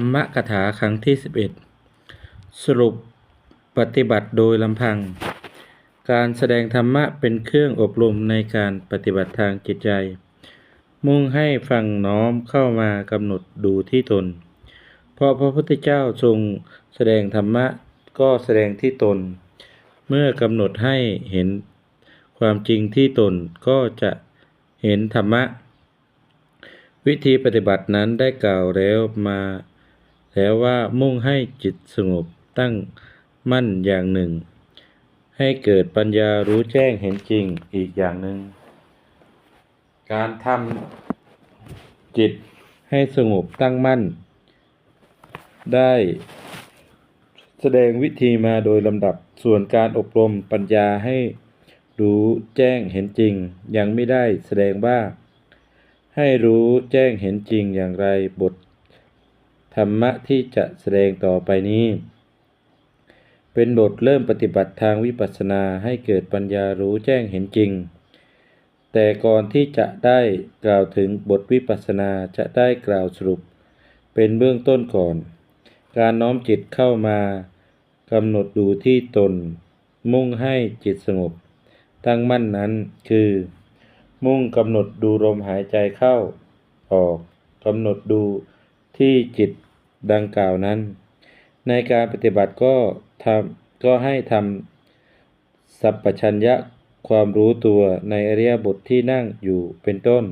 รรมกถาครั้งที่ 11 สรุปปฏิบัติโดยลำพัง การแสดงธรรมะเป็นเครื่องอบรมในการปฏิบัติทางจิตใจ มุ่งให้ฟังน้อมเข้ามากำหนดดูที่ตน เพราะพระพุทธเจ้าทรงแสดงธรรมะก็แสดงที่ตน เมื่อกำหนดให้เห็นความจริงที่ตนก็จะเห็นธรรมะ วิธีปฏิบัตินั้นได้กล่าวแล้วมา แล้วว่ามุ่งให้จิตสงบตั้งมั่นอย่างหนึ่ง ให้เกิดปัญญารู้แจ้งเห็นจริงอีกอย่างหนึ่ง การทำจิตให้สงบตั้งมั่น ได้แสดงวิธีมาโดยลำดับส่วนการอบรมปัญญาให้รู้แจ้งเห็นจริง ยังไม่ได้แสดงว่า ให้รู้แจ้งเห็นจริงอย่างไรบท ธรรมะที่จะแสดงต่อไปนี้ เป็นบทเริ่มปฏิบัติทางวิปัสสนาให้เกิดปัญญารู้แจ้งเห็นจริง แต่ก่อนที่จะได้กล่าวถึงบทวิปัสสนาจะได้กล่าวสรุป เป็นเบื้องต้นก่อน การน้อมจิตเข้ามากำหนดดูที่ตน มุ่งให้จิตสงบ ตั้งมั่นนั้นคือ มุ่งกำหนดดูลมหายใจเข้า ออกกำหนดดู ที่จิตดังกล่าวนั้น ในการปฏิบัติก็ทำก็ให้ทำสัพพัญญะความรู้ตัวในอริยบทที่นั่งอยู่เป็นต้น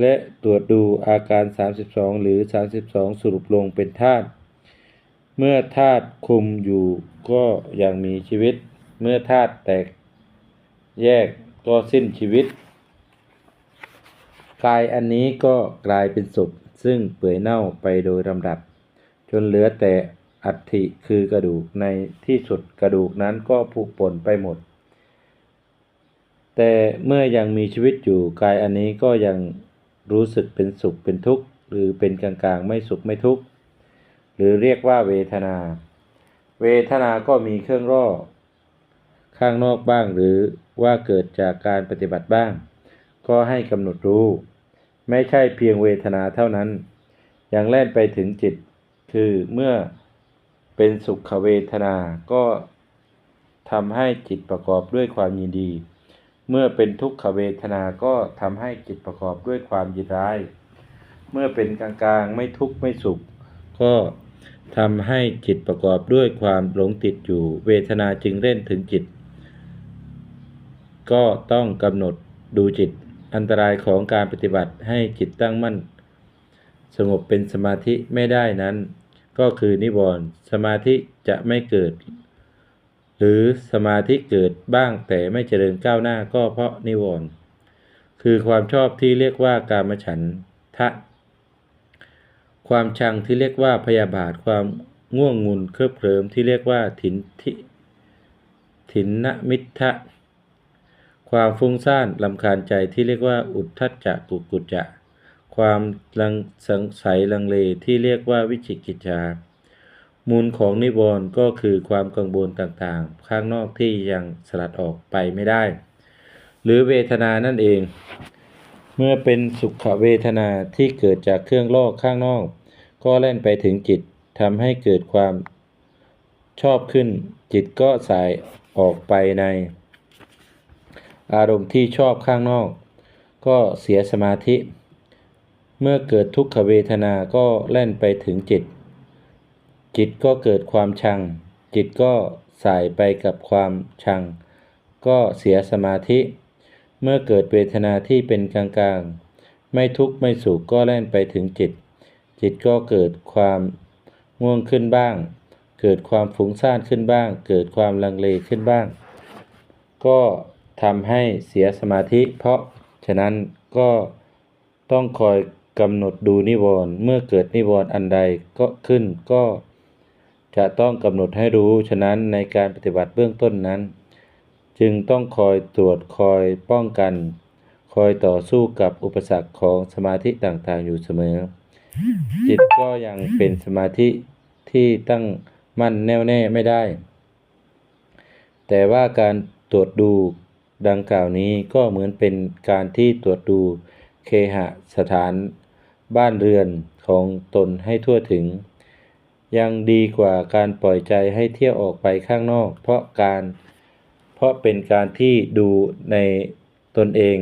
และตรวจดูอาการ 32 หรือ 32 สรุปลงเป็นธาตุเมื่อธาตุคุมอยู่ก็ยังมีชีวิต เมื่อธาตุแตกแยกก็สิ้นชีวิตกายอันนี้ก็กลายเป็นศพ ซึ่งเปื่อยเน่าไปโดยลำดับ จนเหลือแต่อัฐิคือกระดูกในที่สุดกระดูกนั้นก็ผุป่นไปหมด แต่เมื่อยังมีชีวิตอยู่กายอันนี้ก็ยังรู้สึกเป็นสุขเป็นทุกข์ หรือเป็นกลางๆ ไม่สุขไม่ทุกข์ หรือเรียกว่าเวทนา เวทนาก็มีเครื่องร่อข้างนอกบ้างหรือว่าเกิดจากการปฏิบัติบ้าง ก็ให้กำหนดรู้ ไม่ใช่เพียงเวทนาเท่านั้น ยังแล่นไปถึงจิต คือเมื่อเป็นสุขเวทนา ก็ทำให้จิตประกอบด้วยความยินดี เมื่อเป็นทุกขเวทนา ก็ทำให้จิตประกอบด้วยความยินร้าย เมื่อเป็นกลางๆ ไม่ทุกข์ไม่สุข ก็ทำให้จิตประกอบด้วยความหลงติดอยู่ เวทนาจึงเล่นถึงจิต ก็ต้องกำหนดดูจิต อันตรายของการปฏิบัติให้จิตตั้งมั่น สงบเป็นสมาธิไม่ได้นั้น ก็คือนิวรณ์สมาธิจะไม่เกิด หรือสมาธิเกิดบ้างแต่ไม่เจริญก้าวหน้าก็เพราะนิวรณ์คือความชอบที่เรียกว่ากามฉันทะ ความชังที่เรียกว่าพยาบาทความง่วงงุนเคลิบเคลิมที่เรียกว่าถินทิถินนมิทะ ความฟุ้งซ่านลำคาญใจที่เรียกว่าอุทธัจจะกุกุจจะ ความลังสังสัยลังเลที่เรียกว่าวิจิกิจฉามูลของนิวรณ์ก็คือความกังวลต่างๆ ข้างนอกที่ยังสลัดออกไปไม่ได้ หรือเวทนานั่นเอง เมื่อเป็นสุขเวทนาที่เกิดจากเครื่องลอกข้างนอก ก็เล่นไปถึงจิตทำให้เกิดความชอบขึ้น จิตก็สายออกไปใน อารมณ์ที่ชอบข้างนอก ก็เสียสมาธิ เมื่อเกิดทุกขเวทนาก็แล่นไปถึงจิต จิตก็เกิดความชัง จิตก็สายไปกับความชัง ก็เสียสมาธิ เมื่อเกิดเวทนาที่เป็นกลางๆ ไม่ทุกข์ไม่สุขก็แล่นไปถึงจิต จิตก็เกิดความง่วงขึ้นบ้าง เกิดความฟุ้งซ่านขึ้นบ้าง เกิดความลังเลขึ้นบ้าง ก็ ทำให้เสียสมาธิ เพราะฉะนั้นก็ต้องคอยกำหนดดูนิวรณ์เมื่อเกิดนิวรณ์อันใดก็ขึ้นก็จะต้องกำหนดให้รู้ ฉะนั้นในการปฏิบัติเบื้องต้นนั้น จึงต้องคอยตรวจคอยป้องกัน คอยต่อสู้กับอุปสรรคของสมาธิต่างๆ อยู่เสมอ จิตก็ยังเป็นสมาธิที่ตั้งมั่นแน่วแน่ไม่ได้ แต่ว่าการตรวจดู ดังกล่าวนี้ก็เหมือนเป็นการที่ตรวจดูเคหสถานบ้านเรือนของตนให้ทั่วถึง ยังดีกว่าการปล่อยใจให้เที่ยวออกไปข้างนอก เพราะการเพราะเป็นการที่ดูในตนเอง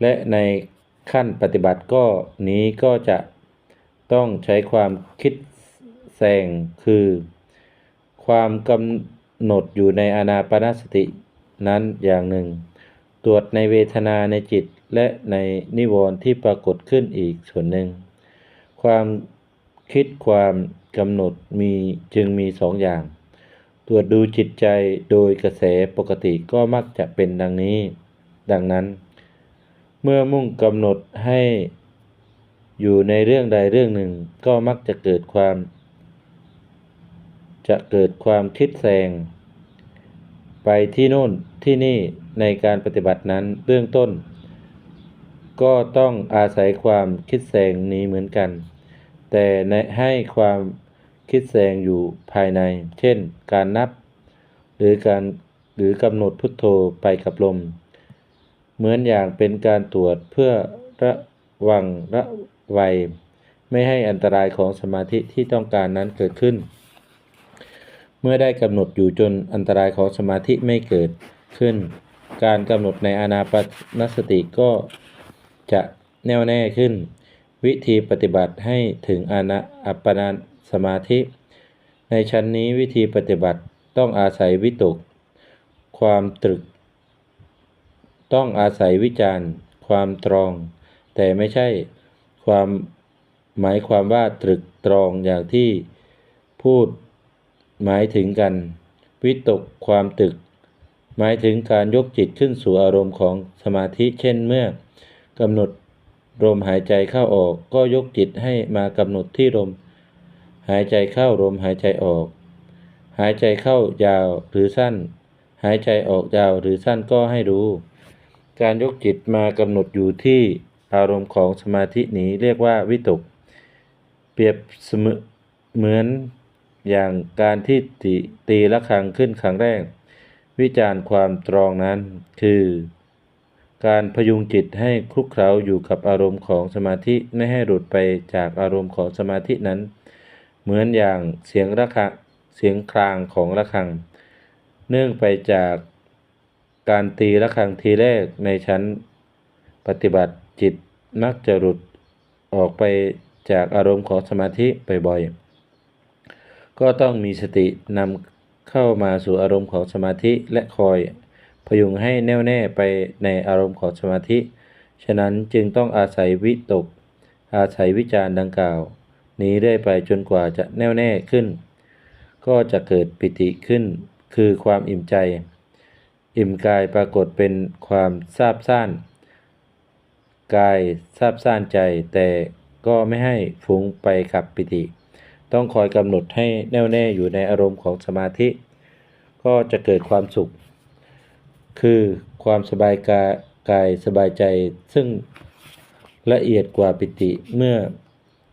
และในขั้นปฏิบัติก็นี้ก็จะต้องใช้ความคิดแซงคือ ความกำหนดอยู่ในอนาปานสติ นั้นอย่างหนึ่ง ตรวจในเวทนาในจิตและในนิวรณ์ที่ปรากฏขึ้นอีกส่วนหนึ่ง ความคิดความกำหนดมีจึงมีสองอย่าง ตรวจดูจิตใจโดยกระแสปกติก็มักจะเป็นดังนี้ ดังนั้น เมื่อมุ่งกำหนดให้อยู่ในเรื่องใดเรื่องหนึ่งก็มักจะเกิดความ จะเกิดความคิดแซง ไปที่โน่นที่นี่ในการปฏิบัตินั้นเบื้องต้น ก็ต้องอาศัยความคิดแซงนี้เหมือนกัน แต่ในให้ความคิดแซงอยู่ภายใน เช่น การนับ หรือการหรือกำหนดพุทโธไปกับลม เหมือนอย่างเป็นการตรวจเพื่อระวังระวัย ไม่ให้อันตรายของสมาธิที่ต้องการนั้นเกิดขึ้น เมื่อได้กำหนดอยู่จนอันตรายของสมาธิไม่เกิดขึ้น การกำหนดในอนาปนสติก็จะแน่วแน่ขึ้น วิธีปฏิบัติให้ถึงอนาอัปปนาสมาธิ ในชั้นนี้วิธีปฏิบัติต้องอาศัยวิตก ความตรึก ต้องอาศัยวิจารณ์ ความตรอง แต่ไม่ใช่ความหมายความว่าตรึกตรองอย่างที่พูด หมายถึงกัน วิตกความตึก หมายถึงการยกจิตขึ้นสู่อารมณ์ของสมาธิ เช่นเมื่อกำหนดลมหายใจเข้าออก ก็ยกจิตให้มากำหนดที่ลมหายใจเข้าลมหายใจออก หายใจเข้ายาวหรือสั้น หายใจออกยาวหรือสั้นก็ให้รู้ การยกจิตมากำหนดอยู่ที่อารมณ์ของสมาธินี้เรียกว่าวิตก เปรียบเสมือนเหมื อย่างการที่ตีตีละครังขึ้นครั้งแรก วิจารณ์ความตรองนั้น คือ การพยุงจิตให้คลุกเคล้าอยู่กับอารมณ์ของสมาธิไม่ให้หลุดไปจากอารมณ์ของสมาธินั้น เหมือนอย่างเสียงระฆังเสียงครางของระฆัง เนื่องไปจากการตีระฆังทีแรกในชั้นปฏิบัติจิตมักจะหลุดออกไปจากอารมณ์ของสมาธิบ่อยๆ ก็ต้องมีสตินำเข้ามาสู่อารมณ์ของสมาธิและคอยพยุงให้แน่วแน่ไปในอารมณ์ของสมาธิ ฉะนั้นจึงต้องอาศัยวิตก อาศัยวิจารณ์ดังกล่าว นี้ได้ไปจนกว่าจะแน่วแน่ขึ้น ก็จะเกิดปิติขึ้น คือความอิ่มใจ อิ่มกายปรากฏเป็นความซาบซ่าน กายซาบซ่านใจแต่ก็ไม่ให้ฟุ้งไปกับปิติ ต้องคอยกำหนดให้แน่วแน่อยู่ในอารมณ์ของสมาธิ ก็จะเกิดความสุข คือความสบายกายกายสบายใจซึ่งละเอียดกว่าปิติเมื่อ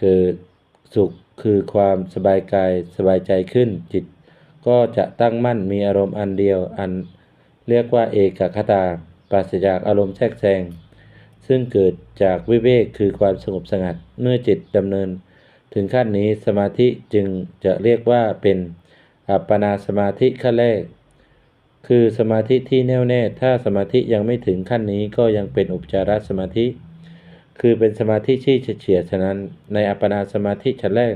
เกิดสุขคือความสบายกายสบายใจขึ้นจิต ก็จะตั้งมั่นมีอารมณ์อันเดียวอันเรียกว่าเอกคตาปราศจากอารมณ์แทรกแซงซึ่งเกิดจากวิเวกคือความสงบสงัดเมื่อจิตดำเนิน ถึงขั้นนี้สมาธิจึงจะเรียกว่าเป็นอัปปนาสมาธิขั้นแรก คือสมาธิที่แน่วแน่ ถ้าสมาธิยังไม่ถึงขั้นนี้ก็ยังเป็นอุปจารสมาธิ คือเป็นสมาธิที่เฉียดฉะนั้น ในอัปปนาสมาธิชั้นแรก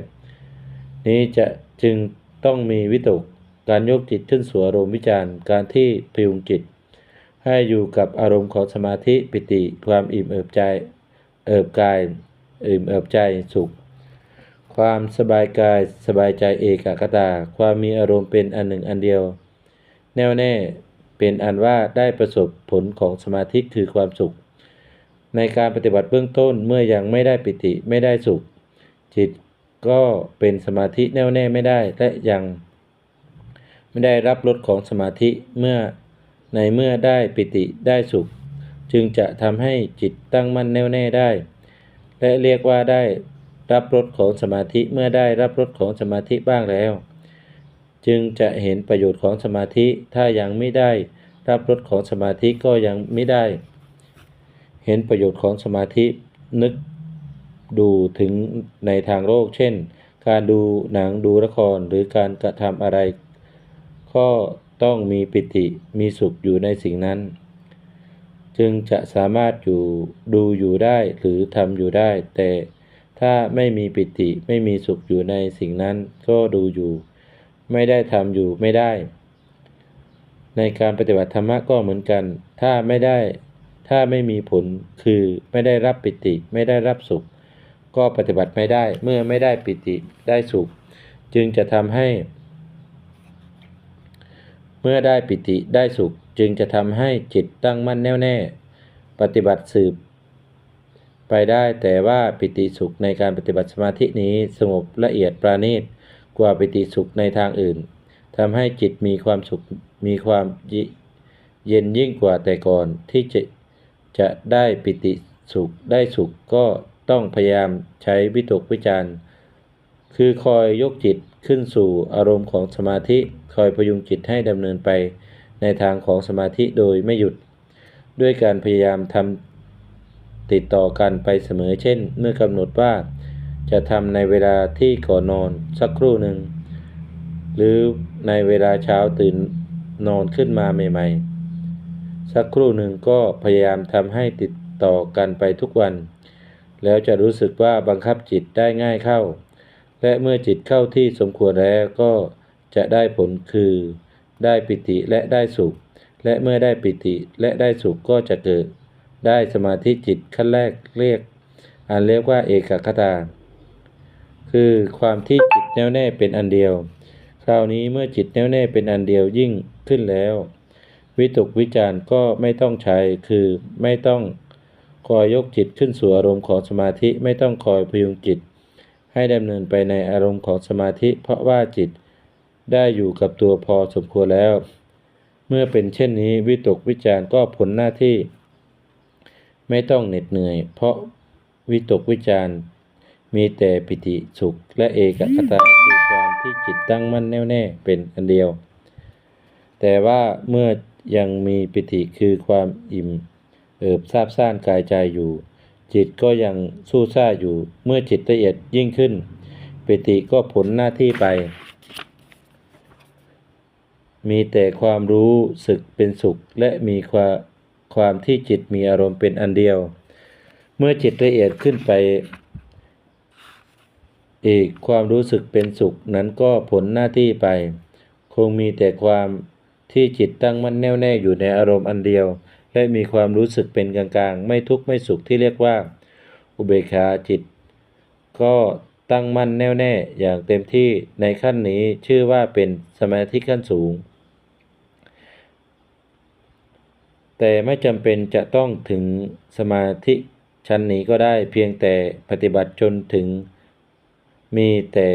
นี้จะจึงต้องมีวิตก การยกจิตขึ้นสู่อารมณ์วิจารณ์การที่พยุงจิต ให้อยู่กับอารมณ์ของสมาธิปิติ ความอิ่มเอิบใจ เอิบกาย อิ่มเอิบใจสุข ความสบายกายสบายใจเอกคตา ความมีอารมณ์เป็นอันหนึ่งอันเดียว แน่วแน่เป็นอันว่าได้ประสบผลของสมาธิคือความสุข ในการปฏิบัติเบื้องต้นเมื่อยังไม่ได้ปิติไม่ได้สุข จิตก็เป็นสมาธิแน่วแน่ไม่ได้และยังไม่ได้รับรสของสมาธิเมื่อในเมื่อได้ปิติได้สุข จึงจะทำให้จิตตั้งมั่นแน่วแน่ได้ และเรียกว่าได้ รับรสของสมาธิเมื่อได้รับรสของสมาธิบ้างแล้ว จึงจะเห็นประโยชน์ของสมาธิถ้ายังไม่ได้รับรสของสมาธิก็ยังไม่ได้ เห็นประโยชน์ของสมาธินึกดูถึงในทางโลก เช่น การดูหนังดูละครหรือการกระทำอะไร ก็ต้องมีปิติมีสุขอยู่ในสิ่งนั้น จึงจะสามารถอยู่ดูอยู่ได้หรือทำอยู่ได้แต่ ถ้าไม่มีปิติไม่มีสุขอยู่ในสิ่งนั้นก็ดูอยู่ ไม่ได้ทำอยู่ไม่ได้ ในการปฏิบัติธรรมะก็เหมือนกัน ถ้าไม่ได้ถ้าไม่มีผลคือไม่ได้รับปิติ ไม่ได้รับสุข ก็ปฏิบัติไม่ได้เมื่อไม่ได้ปิติได้สุข จึงจะทำให้ เมื่อได้ปิติได้สุข จึงจะทำให้จิตตั้งมั่นแน่วแน่ ปฏิบัติสืบ ไปได้แต่ว่าปิติสุขในการปฏิบัติสมาธินี้สงบละเอียดปราณีตกว่าปิติสุขในทางอื่นทำให้จิตมีความสุขมีความเย็นยิ่งกว่าแต่ก่อนที่จะจะได้ปิติสุขได้สุขก็ต้องพยายามใช้วิตกวิจารณ์คือคอยยกจิตขึ้นสู่อารมณ์ของสมาธิคอยพยุงจิตให้ดำเนินไปในทางของสมาธิโดยไม่หยุด ด้วยการพยายามทำ ติดต่อกันไปเสมอเช่น เมื่อกำหนดว่าจะทำในเวลาที่ก่อนนอนสักครู่หนึ่ง หรือในเวลาเช้าตื่นนอนขึ้นมาใหม่ ๆ สักครู่หนึ่งก็พยายามทำให้ติดต่อกันไปทุกวัน แล้วจะรู้สึกว่าบังคับจิตได้ง่ายเข้า และเมื่อจิตเข้าที่สมควรแล้วก็จะได้ผลคือ ได้ปิติและได้สุข และเมื่อได้ปิติและได้สุขก็จะเกิด ได้สมาธิจิตขั้นแรกเรียกอันเรียกว่าเอกคตา คือความที่จิตแน่วแน่เป็นอันเดียว คราวนี้เมื่อจิตแน่วแน่เป็นอันเดียวยิ่งขึ้นแล้ว วิตกวิจารณ์ก็ไม่ต้องใช้คือไม่ต้องคอยยกจิตขึ้นสู่อารมณ์ของสมาธิไม่ต้องคอยพยุงจิต ให้ดำเนินไปในอารมณ์ของสมาธิ เพราะว่าจิตได้อยู่กับตัวพอสมควรแล้ว เมื่อเป็นเช่นนี้วิตกวิจารณ์ก็ผลหน้าที่ ไม่ต้องเหน็ดเหนื่อย เพราะวิตกวิจารณ์ มีแต่ปิติสุขและเอกคตาคือความที่จิตตั้งมั่นแน่วแน่เป็นอันเดียว แต่ว่าเมื่อยังมีปิติคือความอิ่ม เอิบซาบซ่านกายใจอยู่ จิตก็ยังสู้ซ่าอยู่เมื่อจิตละเอียดยิ่งขึ้น ปิติก็ผลหน้าที่ไป มีแต่ความรู้สึกเป็นสุขและมีความ ความที่จิตมีอารมณ์เป็นอันเดียว เมื่อจิตละเอียดขึ้นไป อีกความรู้สึกเป็นสุขนั้นก็ผลหน้าที่ไป คงมีแต่ความที่จิตตั้งมั่นแน่วแน่อยู่ในอารมณ์อันเดียว และมีความรู้สึกเป็นกลางๆ ไม่ทุกข์ไม่สุขที่เรียกว่า อุเบกขาจิต ก็ตั้งมั่นแน่วแน่อย่างเต็มที่ในขั้นนี้ชื่อว่าเป็นสมาธิขั้นสูง แต่ไม่จำเป็นจะต้องถึงสมาธิชั้นนี้ก็ได้เพียงแต่ปฏิบัติจนถึง มีแต่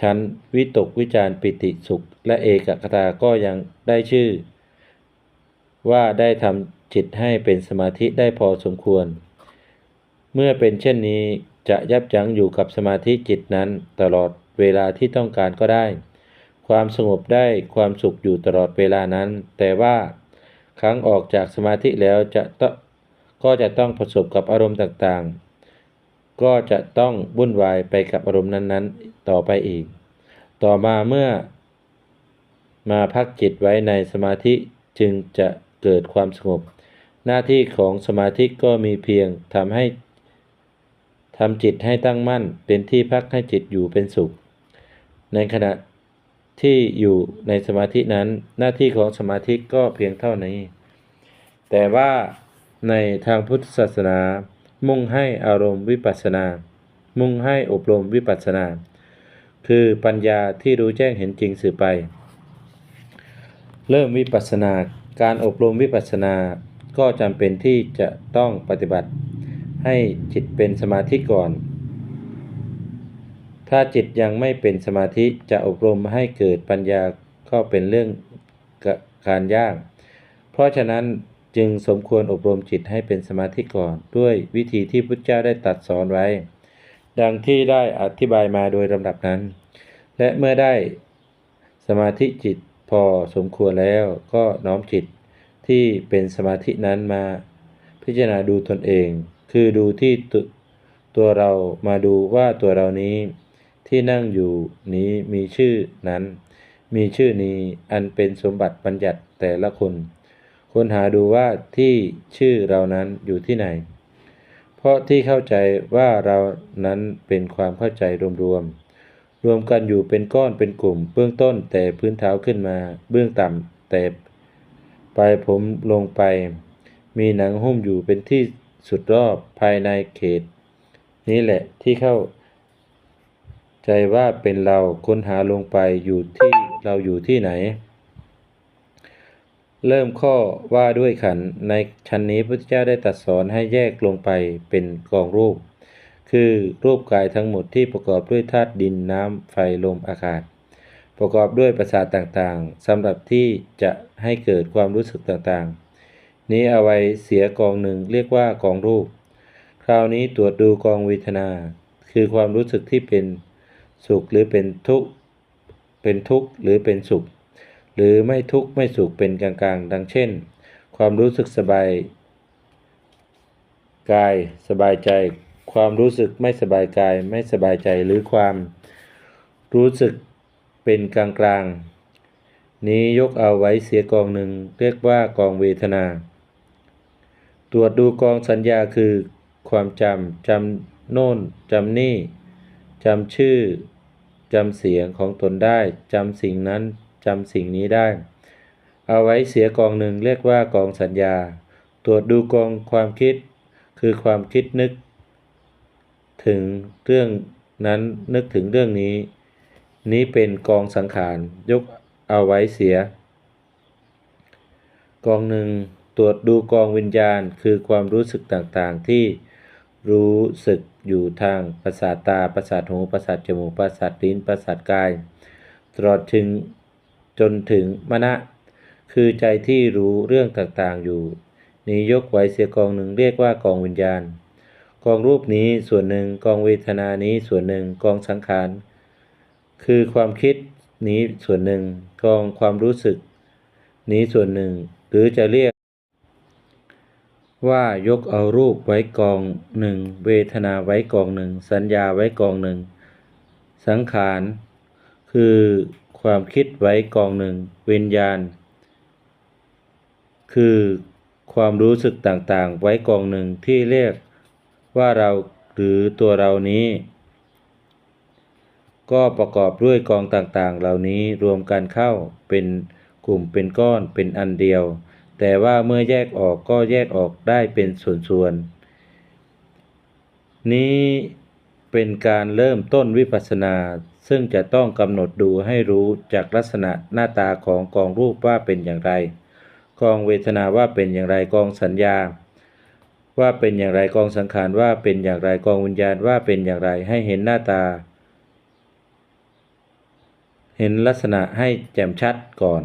ชั้นวิตกวิจารปิติสุข และเอกคตาก็ยังได้ชื่อ ว่าได้ทำจิตให้เป็นสมาธิได้พอสมควร เมื่อเป็นเช่นนี้จะยับยั้งอยู่กับสมาธิจิตนั้นตลอดเวลาที่ต้องการก็ได้ ความสงบได้ความสุขอยู่ตลอดเวลานั้น แต่ว่า ครั้งออกจากสมาธิแล้วจะต้องก็จะต้องประสบกับอารมณ์ต่างๆ ก็จะต้องวุ่นวายไปกับอารมณ์นั้นๆ ต่อไปอีก ต่อมาเมื่อ มาพักจิตไว้ในสมาธิจึงจะเกิดความสงบ หน้าที่ของสมาธิก็มีเพียงทำให้ทำจิตให้ตั้งมั่น เป็นที่พักให้จิตอยู่เป็นสุข ในขณะ ที่อยู่ในสมาธินั้น หน้าที่ของสมาธิก็เพียงเท่านี้ แต่ว่าในทางพุทธศาสนา มุ่งให้อารมณ์วิปัสสนา มุ่งให้อบรมวิปัสสนา คือปัญญาที่รู้แจ้งเห็นจริงสื่อไป เริ่มวิปัสสนาการอบรมวิปัสสนาก็จำเป็นที่จะต้องปฏิบัติ ให้จิตเป็นสมาธิก่อน ถ้าจิตยังไม่เป็นสมาธิจะอบรมให้เกิดปัญญาก็เป็นเรื่องการยาก เพราะฉะนั้นจึงสมควรอบรมจิตให้เป็นสมาธิก่อนด้วยวิธีที่พุทธเจ้าได้ตัดสอนไว้ ดังที่ได้อธิบายมาโดยลำดับนั้น และเมื่อได้สมาธิจิตพอสมควรแล้วก็น้อมจิตที่เป็นสมาธินั้นมาพิจารณาดูตนเอง คือดูที่ตัวเรามาดูว่าตัวเรานี้ ที่นั่งอยู่นี้มีชื่อนั้น มีชื่อนี้อันเป็นสมบัติบัญญัติแต่ละคนค้นหาดูว่าที่ชื่อเรานั้นอยู่ที่ไหน เพราะที่เข้าใจว่าเรานั้นเป็นความเข้าใจรวมๆ รวมกันอยู่เป็นก้อนเป็นกลุ่ม เบื้องต้นแต่พื้นเท้าขึ้นมา เบื้องต่ำแต่ปลายผมลงไป มีหนังหุ้มอยู่เป็นที่สุดรอบภายในเขต นี้แหละที่เข้า ใจว่าเป็นเราค้นหาลงไปอยู่ที่เราอยู่ที่ไหน เริ่มข้อว่าด้วยขันในชั้นนี้พระพุทธเจ้าได้ตรัสสอนให้แยกลงไปเป็นกองรูป คือรูปกายทั้งหมดที่ประกอบด้วยธาตุดินน้ำไฟลมอากาศ ประกอบด้วยประสาทต่างๆสำหรับที่จะให้เกิดความรู้สึกต่างๆ นี้เอาไว้เสียกองหนึ่งเรียกว่ากองรูป คราวนี้ตรวจดูกองเวทนา คือความรู้สึกที่เป็น สุขหรือเป็นทุกข์เป็นทุกข์หรือเป็นสุข หรือไม่ทุกข์ไม่สุขเป็นกลางๆ ดังเช่น ความรู้สึกสบายกายสบายใจ ความรู้สึกไม่สบายกาย ไม่สบายใจหรือความรู้สึกเป็นกลางๆนี้ยกเอาไว้เสียกองหนึ่งเรียกว่ากองเวทนา ตรวจดูกองสัญญาคือ ความจำจำโน่นจำนี่จำชื่อ จำเสียงของตนได้จำสิ่งนั้นจำสิ่งนี้ได้ เอาไว้เสียกองหนึ่งเรียกว่ากองสัญญา ตรวจดูกองความคิด คือความคิดนึก ถึงเรื่องนั้นนึกถึงเรื่องนี้ นี้เป็นกองสังขารยกเอาไว้เสีย กองหนึ่งตรวจดูกองวิญญาณคือความรู้สึกต่างๆที่รู้สึก อยู่ทางประสาทตาประสาทหูประสาทจมูกประสาทลิ้นประสาทกาย ตลอดถึงจนถึงมณะ คือใจที่รู้เรื่องต่างๆอยู่ นี้ยกไว้เสียกองหนึ่งเรียกว่ากองวิญญาณ กองรูปนี้ส่วนหนึ่งกองเวทนานี้ส่วนหนึ่งกองสังขาร คือความคิดนี้ส่วนหนึ่งกองความรู้สึก นี้ส่วนหนึ่ง หรือจะเรียก ว่ายกเอารูปไว้กองหนึ่งเวทนาไว้กองหนึ่งสัญญาไว้กองหนึ่งสังขารคือความคิดไว้กองหนึ่งวิญญาณ คือความรู้สึกต่างๆ ไว้กองหนึ่งที่เรียกว่าเราหรือตัวเรานี้ ก็ประกอบด้วยกองต่างๆ เหล่านี้รวมกันเข้าเป็นกลุ่มเป็นก้อนเป็นอันเดียว แต่ว่าเมื่อแยกออกก็แยกออกได้เป็นส่วนๆ นี้เป็นการเริ่มต้นวิปัสสนา ซึ่งจะต้องกำหนดดูให้รู้จากลักษณะหน้าตาของกองรูปว่าเป็นอย่างไร กองเวทนาว่าเป็นอย่างไรกองสัญญา ว่าเป็นอย่างไรกองสังขารว่าเป็นอย่างไรกองวิญญาณว่าเป็นอย่างไรให้เห็นหน้าตา เห็นลักษณะให้แจ่มชัดก่อน